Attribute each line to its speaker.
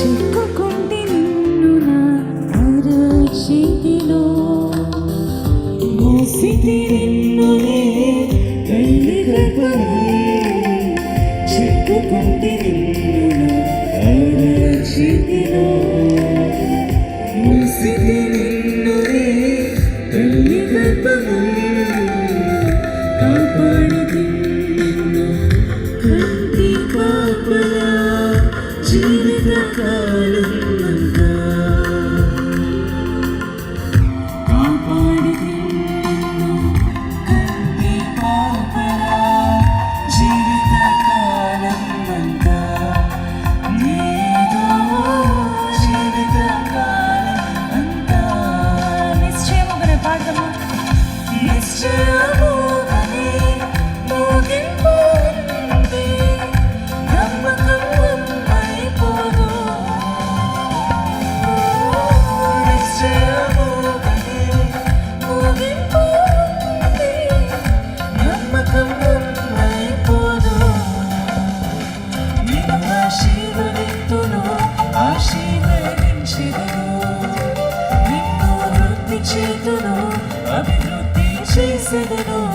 Speaker 1: చిక్కుకుంటే నిన్ను నా అరచేతిలో. మోసితే నిన్నునే తల్లి గర్భమే చిక్కుకుంటే నిన్ను నా అరచేతిలో. మోసితే నిన్నునే తల్లి గర్భమే Este é నిన్ను చేతును అభివృద్ధి చేసేదను.